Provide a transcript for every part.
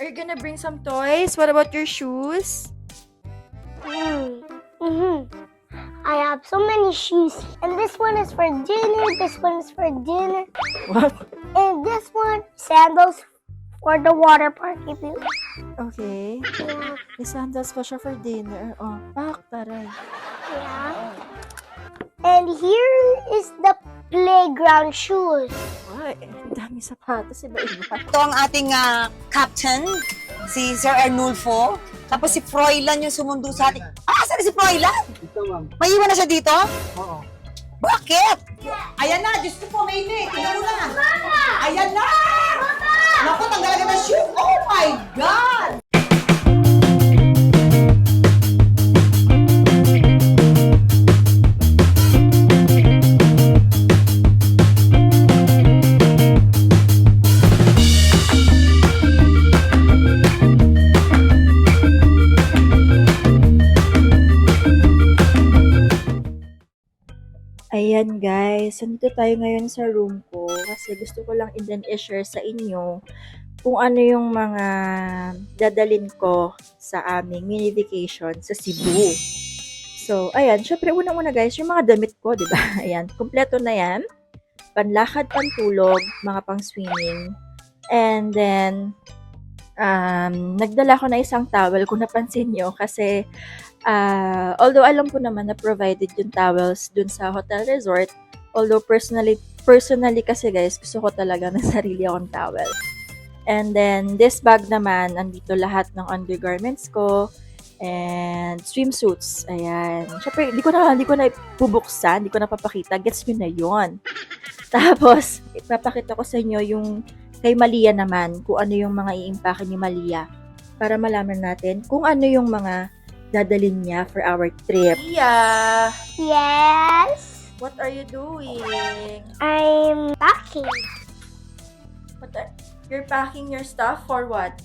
Are you gonna bring some toys? What about your shoes? Mm. hmm I have so many shoes. And this one is for dinner, this one is for dinner, What? and this one, sandals for the water park if you Okay. yeah. May sandals pa siya for dinner. Oh, pak, taray. yeah. And here is the playground shoes. Ay, ang dami sapatos. Iba-iba. Ito ang ating ah, captain, si Sir Arnulfo. Tapos si Froilan yung sumundo sa ating... Ah, saan si Froilan? Ito, ma'am. May iwan na siya dito? Oo. Bakit? Ayan na, Diyos ko po, mainit. Tingnan mo na. Ayan na! Naku, tanggal agad ang shoe. Oh my God! Guys, nandito tayo ngayon sa room ko kasi gusto ko lang din i-share sa inyo kung ano yung mga dadalin ko sa aming mini vacation sa Cebu. So, ayan, syempre unang-una guys, yung mga damit ko, di ba? Ayan, kompleto na yan. Panlakad, pantulog, mga pang-swimming. And then, um, nagdala ko na isang towel kung napansin nyo kasi Ah, although alam ko naman na provided yung towels dun sa hotel resort, although personally personally kasi guys, gusto ko talaga ng sarili akong towel. And then this bag naman, andito lahat ng undergarments ko and swimsuits. Ayan. Syempre, hindi ko na hindi ko na bubuksan, hindi ko na papakita. Gets nyo na 'yon. Tapos, ipapakita ko sa inyo yung kay Malia naman, kung ano yung mga iimpake ni Malia para malaman natin kung ano yung mga dadalhin niya for our trip. Iya, Yes, what are you doing? I'm packing What are, you're packing your stuff for what?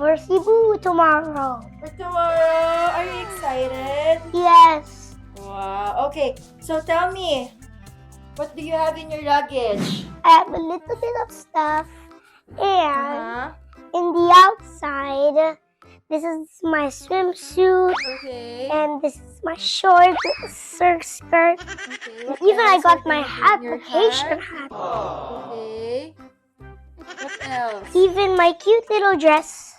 for Cebu tomorrow. For tomorrow. Are you excited? Yes, Wow. Okay, so tell me, what do you have in your luggage? I have a little bit of stuff, and Uh-huh. in the outside, this is my swimsuit, Okay. and this is my short skirt. skirt. okay. Even I got my hat, vacation hat? hat. Okay. What else? Even my cute little dress.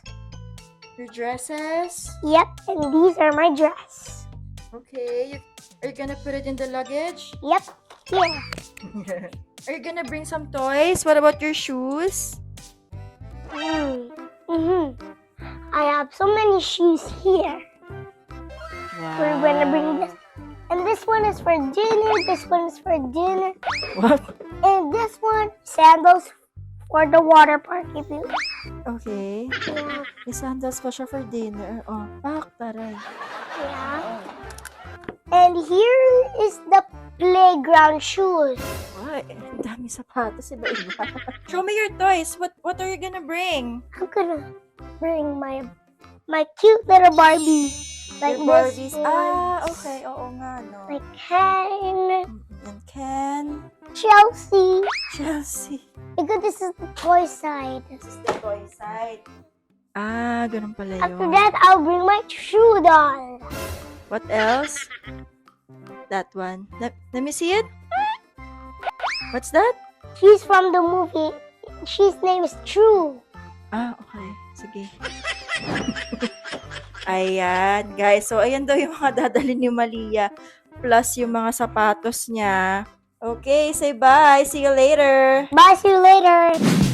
Your dresses? Yep, and these are my dress. Okay. Are you gonna put it in the luggage? Yep, here. Are you gonna bring some toys? What about your shoes? Mm. hmm I have so many shoes here. We're gonna bring this. And this one is for dinner, this one is for dinner, What? and this one, sandals for the water park if you Okay. yeah. May sandals pa siya for dinner. Oh, pak, taray. yeah. And here is playground shoes. Ay, ang dami sapatos. Iba-iba. Show me your toys. What what are you gonna bring? I'm gonna bring my my cute little Barbie. Like your Barbies. Ah, okay. Oo nga, no. Like Ken, And Ken. Chelsea. Chelsea. Because this is the toy side. This is the toy side. Ah, ganun pala After that, I'll bring my shoe doll. What else? That one. Let, let me see it. What's that? She's from the movie. She's name is True. Ah, okay. Sige. ayan, guys. So, ayan daw yung mga dadalhin ni Malia. Plus yung mga sapatos niya. Okay, say bye. See you later. Bye, see you later.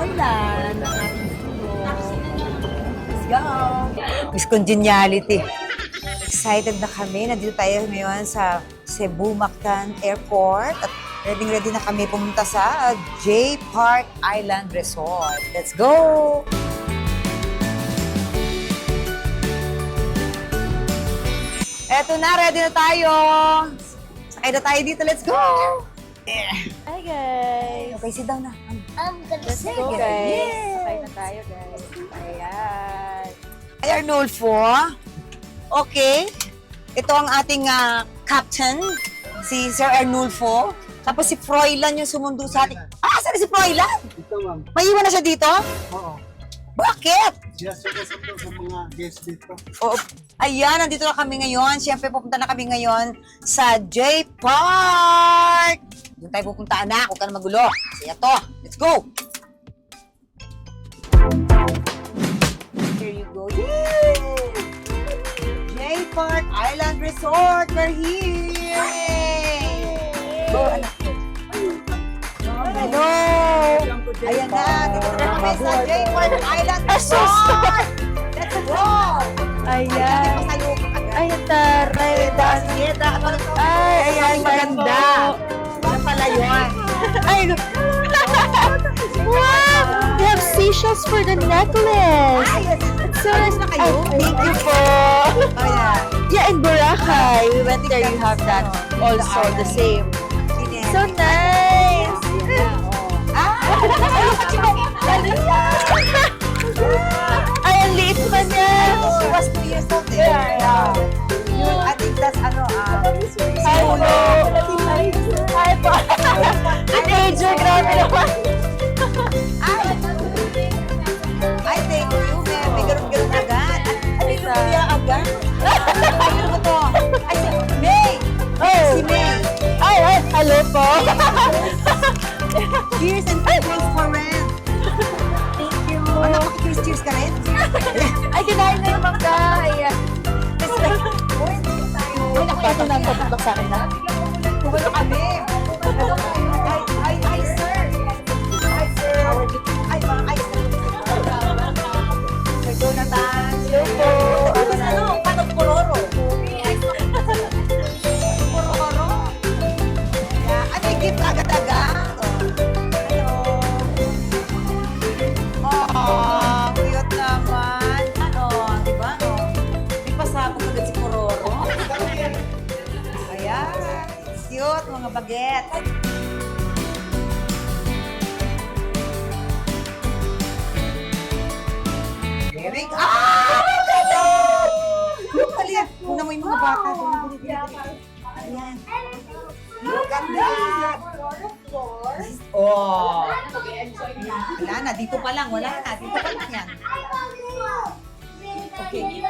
Orlan ng ating. Let's go! Miss Congeniality. Excited na kami. Nandito tayo ngayon sa Cebu Mactan Airport at ready-ready na kami pumunta sa J Park Island Resort. Let's go! Eto na, ready na tayo! Sakay na tayo dito, let's go! Hi guys! Okay, sit down na. I'm gonna Let's say go guys! Yeah. Sakay na tayo guys. Ayan. Ay, Arnulfo. Okay. Ito ang ating ah, captain, si Sir Arnulfo. Tapos si Froilan yung sumundo sa ating... Ah, saan si Froilan? Ito, ma'am. May iwan na siya dito? Oo. Bakit? Siya sumasok daw sa mga guests dito. Oo. Ayan, nandito na kami ngayon. Siyempre, pupunta na kami ngayon sa J Park. Doon tayo pupunta, anak. Huwag ka na magulo. Kasi ito. Let's go! Here you go. Yay! J Park Island Resort. We're here! Go, anak. Hello! Ayan na, dito na kami sa J Park Island Resort! Let's go! Ayan. Ay, taray. Ay, ayan, maganda. Yan pala yun. Ay! Seashells for the necklace. Ay, So, Alis na kayo? Ay, thank you po. Oh, yeah. Yeah, in Boracay, we went there. You have that also the same. So nice. Ah! Ay, ang liit pa niya. She was two years old eh. Yeah. I think that's ano, ah, Hi po. Hi po. Teenager, grabe naman. Cheers and thankful for rent. Thank you. Ano, makikis-cheers ka rin? Ay, kinain na yung mangga. Ayan. Uy, hindi tayo. Ay, nakapasok na ang sa akin na. Mga baget. Very good. Ah! Look, halika. Una mo yung mga bata. Ayan. Look at that! Oh! Wala na, dito pa lang. Wala na, dito pa lang yan. Okay.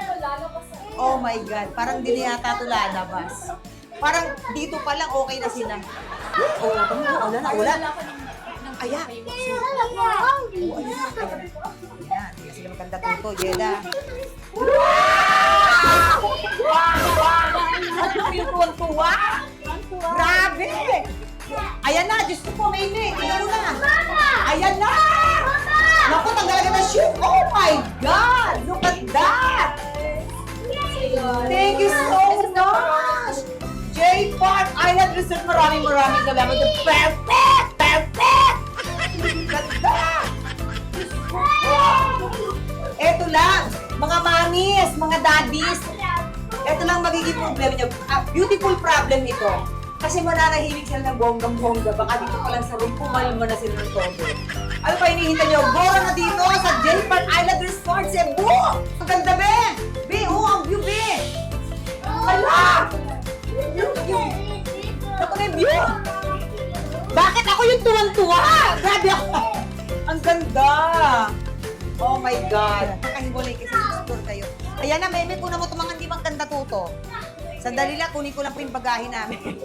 Oh my God, parang di na yata ito lalabas. Parang dito pa lang okay na sila. Oo, oh, tama wala na, wala. Aya. Oh, ayun na. Ayan, hindi sila maganda tuto. Yeda. Ano yung tuwan-tuwa? Grabe! Ayan na, Diyos ko po, may may. Tingnan mo na. Ayan na! Naku, tanggal na shoot. Oh my God! Look at that! Thank you so Island Resort, maraming maraming salamat. Perfect! Perfect! Ganda! Eto lang, mga mamis, mga daddies, eto lang magiging problema niyo. Ah, beautiful problem ito. Kasi mananahimik sila ng bonggang-bongga. Baka dito pa lang sa room, pumalma na sila ng todo. Ano pa hinihintay niyo? Bora na dito sa J Park Island Resort, Cebu! Ang ganda, be! Be, oh, ang view, be! Hala! Yung yung view! Bakit ako yung tuwang-tuwa? Grabe ako! Ang ganda! Oh my God! Nakahiwalay kasi store kayo. Ayan na, meme, kuna mo itong mga hindi maganda tuto. Sandali lang, kunin ko lang po yung bagahe namin.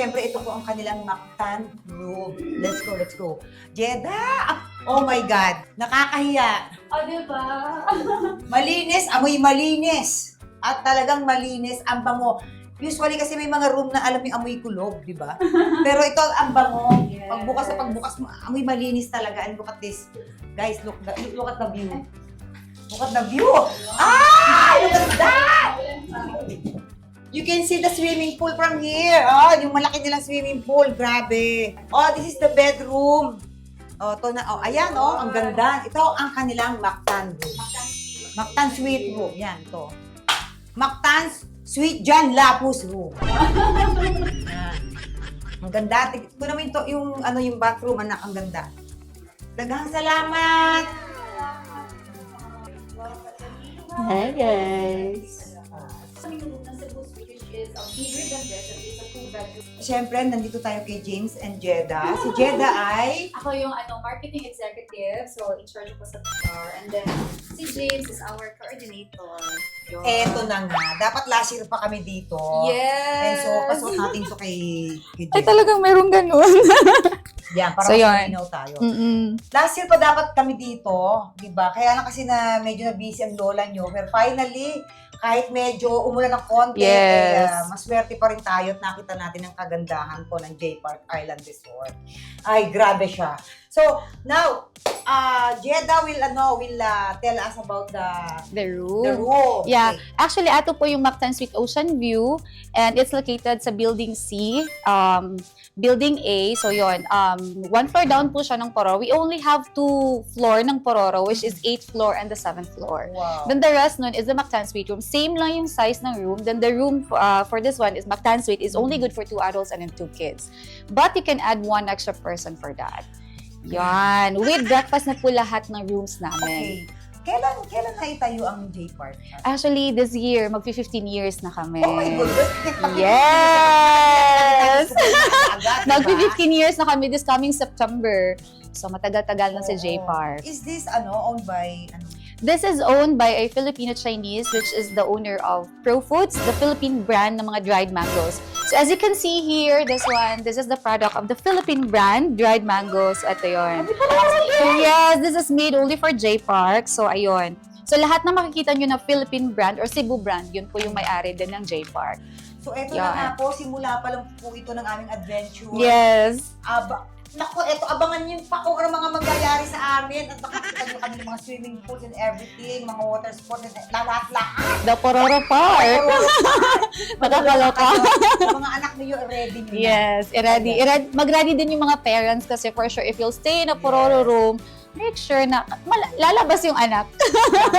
Siyempre, ito po ang kanilang Mactan room. Let's go, let's go. Jeda! Oh my God! Nakakahiya. Oh, diba? Malinis, amoy malinis. At talagang malinis ang bango. Usually kasi may mga room na alam yung amoy kulog, di ba? Pero ito ang bango. Pagbukas sa pagbukas mo, amoy malinis talaga. And look at this. Guys, look, look, look at the view. Look at the view. Ah! Look at that! You can see the swimming pool from here. Oh, yung malaki nilang swimming pool. Grabe. Oh, this is the bedroom. Oh, to na. Oh, ayan, oh, ang ganda. Ito ang kanilang Mactan room. Mactan suite room. Yan, to. Mactan Suite John Lapus room. Yan. Ang ganda. Ito naman to, yung, ano, yung bathroom, anak, ang ganda. Daghang salamat. Hi, guys. Siyempre, nandito tayo kay James and Jeda. Si Jeda ay Ako yung ano, marketing executive, so in charge ko sa PR. And then, si James is our coordinator. Yun. Eto na nga. Dapat last year pa kami dito. Yes! And so, pasok natin to kay, kay Ay, Jeda. talagang meron ganun. Yan, para So, yun. tayo. Mm-mm. Last year pa dapat kami dito, di ba? Kaya lang kasi na medyo na busy ang lola nyo. Pero finally, kahit medyo umulan ng konti, Yes. eh, ah, maswerte pa rin tayo at nakita natin ang kagandahan po ng J Park Island Resort. Ay, grabe siya. So, now, uh, Jeda will, ano, will uh, tell us about the, The room. the room. Yeah. Okay. Actually, ato po yung Mactan Suite Ocean View and it's located sa Building C, um, Building A. So yon, um, one floor down po siya ng Pororo. We only have two floor ng Pororo, which is 8th floor and the 7th floor. Wow. Then the rest nun is the Mactan Suite room. Same lang yung size ng room. Then the room uh, for this one is Mactan Suite is only good for two adults and then two kids. But you can add one extra person for that. Yan. With breakfast na po lahat ng rooms namin. Okay. Kailan, kailan na itayo ang J Park? Actually, this year, magpi-15 years na kami. Oh my goodness. Yes! Diba? Magpi-15 years na kami this coming September. So, matagal-tagal na si. J Park. Is this, ano, owned by, ano, This is owned by a Filipino-Chinese, which is the owner of Pro Foods, the Philippine brand ng mga dried mangoes. So, as you can see here, this one, this is the product of the Philippine brand, dried mangoes. Ito yun. Yes, this is made only for J Park. So, ayun. So, lahat na makikita nyo na Philippine brand or Cebu brand, yun po yung may-ari din ng J Park. So, eto Yan. na nga po, simula pa lang po ito ng aming adventure. Yes. Aba, naku, eto, abangan niyo pa kung ano mga mangyayari sa amin. At makikita niyo kami ng mga swimming pools and everything, mga water sports, and lahat-lahat. The Pororo Park. Nakakaloka. Mga anak niyo, ready niyo. Yes, i-ready. i-ready. Mag-ready din yung mga parents kasi for sure, if you'll stay in a Pororo room, make sure na lalabas yung anak.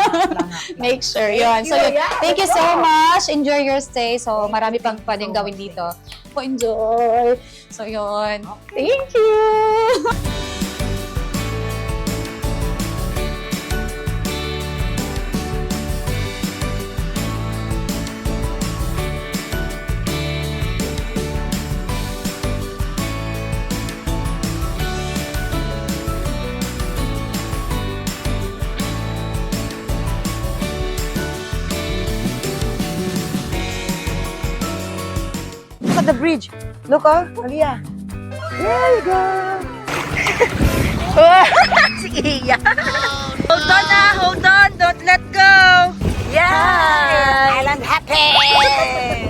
Make sure, yun. So, yun. thank you so much. Enjoy your stay. So, marami pang pwedeng gawin dito. Po, enjoy. So, yun. Thank you! the bridge. Look out, Maria. There you go. si Iya. Hold on na, hold on. Don't let go. Yeah. Island happy.